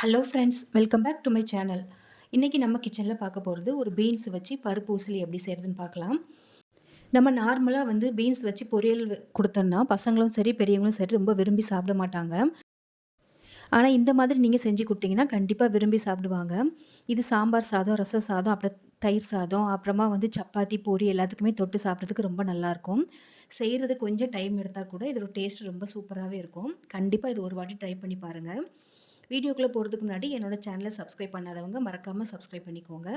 Hello friends welcome back to my channel இன்றைக்கி நம்ம கிச்சனில் பார்க்க போகிறது ஒரு பீன்ஸ் வச்சு பருப்பு ஊசலி எப்படி செய்கிறதுன்னு பார்க்கலாம். நம்ம நார்மலாக வந்து பீன்ஸ் வச்சு பொரியல் கொடுத்தோன்னா பசங்களும் சரி பெரியவங்களும் சரி ரொம்ப விரும்பி சாப்பிட மாட்டாங்க. ஆனால் இந்த மாதிரி நீங்கள் செஞ்சு கொடுத்தீங்கன்னா கண்டிப்பாக விரும்பி சாப்பிடுவாங்க. இது சாம்பார் சாதம் ரசம் சாதம் அப்புறம் தயிர் சாதம் அப்புறமா வந்து சப்பாத்தி பூரி எல்லாத்துக்குமே தொட்டு சாப்பிட்றதுக்கு ரொம்ப நல்லாயிருக்கும் செய்கிறது கொஞ்சம் டைம் எடுத்தால் கூட இதோட டேஸ்ட் ரொம்ப சூப்பராகவே இருக்கும். கண்டிப்பாக இது ஒரு வாட்டி ட்ரை பண்ணி பாருங்கள் வீடியோக்குள்ளே போகிறதுக்கு முன்னாடி என்னோடய சேனலை சப்ஸ்கிரைப் பண்ணாதவங்க மறக்காமல் சப்ஸ்கிரைப் பண்ணிக்கோங்க.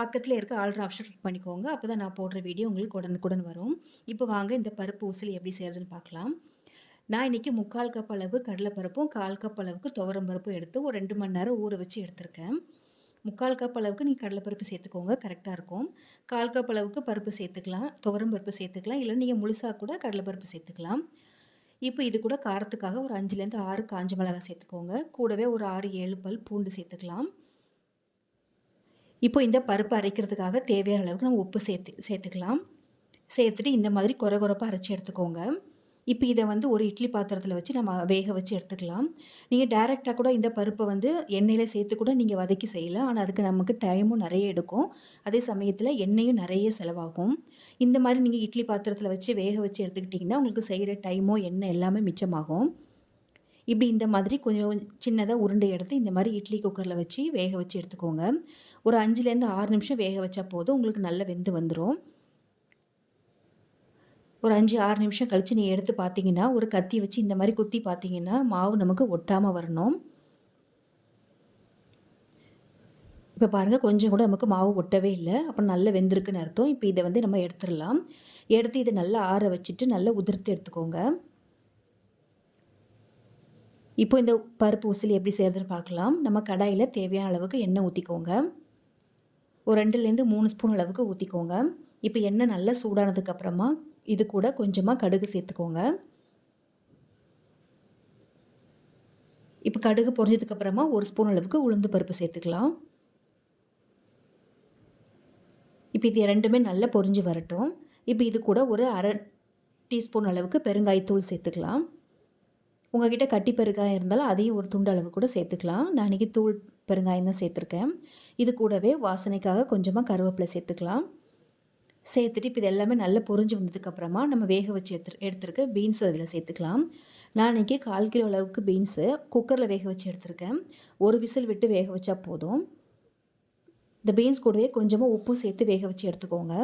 பக்கத்தில் இருக்க ஆல்ட்ரு ஆப்ஷன் கிளிக் பண்ணிக்கோங்க. அப்போ தான் நான் போடுற வீடியோ உங்களுக்கு உடனுக்குடன் வரும். இப்போ வாங்க இந்த பருப்பு ஊசலி எப்படி செய்கிறதுன்னு பார்க்கலாம். நான் இன்றைக்கி முக்கால் கப் அளவு கடலைப்பருப்பும் கால் கப் அளவுக்கு துவரம் பருப்பும் எடுத்து ஒரு ரெண்டு மணி நேரம் ஊற வச்சு எடுத்திருக்கேன். முக்கால் கப் அளவுக்கு நீங்கள் கடலைப்பருப்பு சேர்த்துக்கோங்க. கரெக்டாக இருக்கும். கால் கப் அளவுக்கு பருப்பு சேர்த்துக்கலாம். துவரம் பருப்பு சேர்த்துக்கலாம். இல்லை நீங்கள் முழுசாக கூட கடலைப்பருப்பு சேர்த்துக்கலாம். இப்போ இது கூட காரத்துக்காக ஒரு அஞ்சுலேருந்து ஆறு காஞ்ச மிளகாய் சேர்த்துக்கோங்க. கூடவே ஒரு ஆறு ஏழு பல் பூண்டு சேர்த்துக்கலாம். இப்போ இந்த பருப்பு அரைக்கிறதுக்காக தேவையான அளவுக்கு நம்ம உப்பு சேர்த்து சேர்த்துக்கலாம். சேர்த்துட்டு இந்த மாதிரி குறை குறைப்பாக அரைச்சி எடுத்துக்கோங்க. இப்போ இதை வந்து ஒரு இட்லி பாத்திரத்தில் வச்சு நம்ம வேக வச்சு எடுத்துக்கலாம். நீங்கள் டைரெக்டாக கூட இந்த பருப்பை வந்து எண்ணெயில் சேர்த்து கூட நீங்கள் வதக்கி செய்யலாம். ஆனால் அதுக்கு நமக்கு டைமும் நிறைய எடுக்கும். அதே சமயத்தில் எண்ணெயும் நிறைய செலவாகும். இந்த மாதிரி நீங்கள் இட்லி பாத்திரத்தில் வச்சு வேக வச்சு எடுத்துக்கிட்டிங்கன்னா உங்களுக்கு செய்கிற டைமோ எண்ணெய் எல்லாமே மிச்சமாகும். இப்படி இந்த மாதிரி கொஞ்சம் சின்னதாக உருண்டை எடுத்து இந்த மாதிரி இட்லி குக்கரில் வச்சு வேக வச்சு எடுத்துக்கோங்க. ஒரு அஞ்சுலேருந்து ஆறு நிமிஷம் வேக வச்சா போதும் உங்களுக்கு நல்ல வெந்து வந்துடும் ஒரு அஞ்சு ஆறு நிமிஷம் கழித்து நீ எடுத்து பார்த்தீங்கன்னா ஒரு கத்தி வச்சு இந்த மாதிரி குத்தி பார்த்தீங்கன்னா மாவு நமக்கு ஒட்டாமல் வரணும். இப்போ பாருங்கள் கொஞ்சம் கூட நமக்கு மாவு ஒட்டவே இல்லை. அப்புறம் நல்லா வெந்திருக்குன்னு அர்த்தம். இப்போ இதை வந்து நம்ம எடுத்துடலாம். எடுத்து இதை நல்லா ஆற வச்சுட்டு நல்லா உதிர்த்து எடுத்துக்கோங்க. இப்போ இந்த பருப்பு உசிலி எப்படி செய்கிறதுன்னு பார்க்கலாம் நம்ம கடாயில் தேவையான அளவுக்கு எண்ணெய் ஊற்றிக்கோங்க ஒரு ரெண்டுலேருந்து மூணு ஸ்பூன் அளவுக்கு ஊற்றிக்கோங்க இப்போ எண்ணெய் நல்லா சூடானதுக்கப்புறமா இது கூட கொஞ்சமாக கடுகு சேர்த்துக்கோங்க. இப்போ கடுகு பொரிஞ்சதுக்கப்புறமா ஒரு ஸ்பூன் அளவுக்கு உளுந்து பருப்பு சேர்த்துக்கலாம். இப்போ இது ரெண்டுமே நல்லா பொரிஞ்சு வரட்டும். இப்போ இது கூட ஒரு அரை டீஸ்பூன் அளவுக்கு பெருங்காயத்தூள் சேர்த்துக்கலாம். உங்ககிட்ட கட்டி பெருங்காயம் இருந்தாலும் அதையும் ஒரு துண்டு அளவு கூட சேர்த்துக்கலாம். நான் இன்றைக்கி தூள் பெருங்காயம் தான் சேர்த்துருக்கேன். இது கூடவே வாசனைக்காக கொஞ்சமாக கருவேப்பிலை சேர்த்துக்கலாம். சேர்த்துட்டு இப்போ இது எல்லாமே நல்லா பொரிஞ்சு வந்ததுக்கப்புறமா நம்ம வேக வச்சு எடுத்து எடுத்துருக்க பீன்ஸ் அதில் சேர்த்துக்கலாம். நான் இன்றைக்கி கால் கிலோ அளவுக்கு பீன்ஸு குக்கரில் வேக வச்சு எடுத்திருக்கேன். ஒரு விசில் விட்டு வேக வச்சா போதும். இந்த பீன்ஸ் கூடவே கொஞ்சமாக உப்பு சேர்த்து வேக வச்சு எடுத்துக்கோங்க.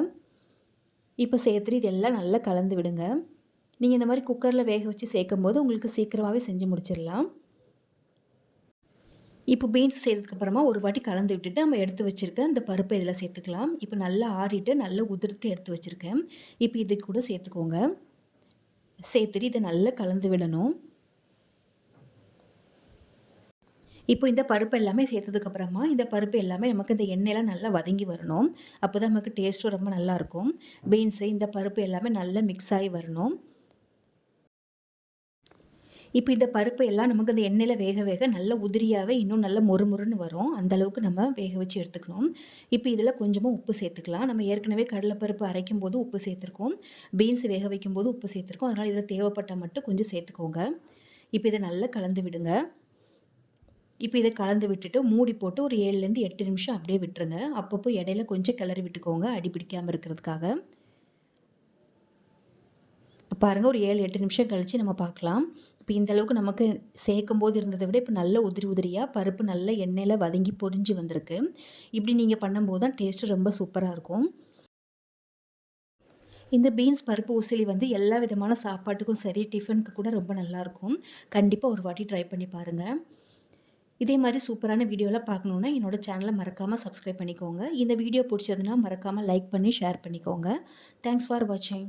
இப்போ சேர்த்துட்டு இதெல்லாம் நல்லா கலந்து விடுங்க. நீங்கள் இந்த மாதிரி குக்கரில் வேக வச்சு சேர்க்கும் போது உங்களுக்கு சீக்கிரமாகவே செஞ்சு முடிச்சிடலாம். இப்போ பீன்ஸ் செய்ததுக்கப்புறமா ஒரு வாட்டி கலந்து விட்டுட்டு நம்ம எடுத்து வச்சுருக்க அந்த பருப்பை இதில் சேர்த்துக்கலாம். இப்போ நல்லா ஆறிட்டு நல்லா உதிர்த்து எடுத்து வச்சுருக்கேன். இப்போ இது கூட சேர்த்துக்கோங்க. சேர்த்துட்டு இதை நல்லா கலந்து விடணும். இப்போ இந்த பருப்பு எல்லாமே சேர்த்ததுக்கப்புறமா இந்த பருப்பு எல்லாமே நமக்கு இந்த எண்ணெயெல்லாம் நல்லா வதங்கி வரணும். அப்போ தான் நமக்கு டேஸ்ட்டும் ரொம்ப நல்லாயிருக்கும் பீன்ஸு இந்த பருப்பு எல்லாமே நல்லா மிக்ஸ் ஆகி வரணும். இப்போ இந்த பருப்பு எல்லாம் நமக்கு அந்த எண்ணெயில் வேக வேக நல்ல உதிரியாகவே இன்னும் நல்ல மொறுமொறுன்னு வரும். அந்த அளவுக்கு நம்ம வேக வச்சு எடுத்துக்கணும். இப்போ இதில் கொஞ்சமாக உப்பு சேர்த்துக்கலாம். நம்ம ஏற்கனவே கடலைப்பருப்பு அரைக்கும் போது உப்பு சேர்த்துருக்கோம். பீன்ஸ் வேக வைக்கும் போது உப்பு சேர்த்துருக்கோம். அதனால் இதில் தேவைப்பட்டால் மட்டும் கொஞ்சம் சேர்த்துக்கோங்க. இப்போ இதை நல்லா கலந்து விடுங்க. இப்போ இதை கலந்து விட்டுட்டு மூடி போட்டு ஒரு ஏழுலேருந்து எட்டு நிமிஷம் அப்படியே விட்டுருங்க. அப்பப்போ இடையில கொஞ்சம் கிளறி விட்டுக்கோங்க அடி பிடிக்காமல் இருக்கிறதுக்காக. இப்போ பாருங்கள் ஒரு ஏழு எட்டு நிமிஷம் கழித்து நம்ம பார்க்கலாம் இப்போ இந்த அளவுக்கு நமக்கு சேர்க்கும் போது இருந்ததை விட இப்போ நல்ல உதிரி உதிரியாக பருப்பு நல்ல எண்ணெயில் வதங்கி பொரிஞ்சு வந்திருக்கு. இப்படி நீங்கள் பண்ணும்போது தான் டேஸ்ட்டு ரொம்ப சூப்பராக இருக்கும். இந்த பீன்ஸ் பருப்பு உசிலி வந்து எல்லா விதமான சாப்பாட்டுக்கும் சரி டிஃபனுக்கு கூட ரொம்ப நல்லாயிருக்கும் கண்டிப்பாக ஒரு வாட்டி ட்ரை பண்ணி பாருங்கள் இதே மாதிரி சூப்பரான வீடியோவில் பார்க்கணுன்னா என்னோடய சேனலை மறக்காமல் சப்ஸ்கிரைப் பண்ணிக்கோங்க. இந்த வீடியோ பிடிச்சதுன்னா மறக்காமல் லைக் பண்ணி ஷேர் பண்ணிக்கோங்க. தேங்க்ஸ் ஃபார் வாட்சிங்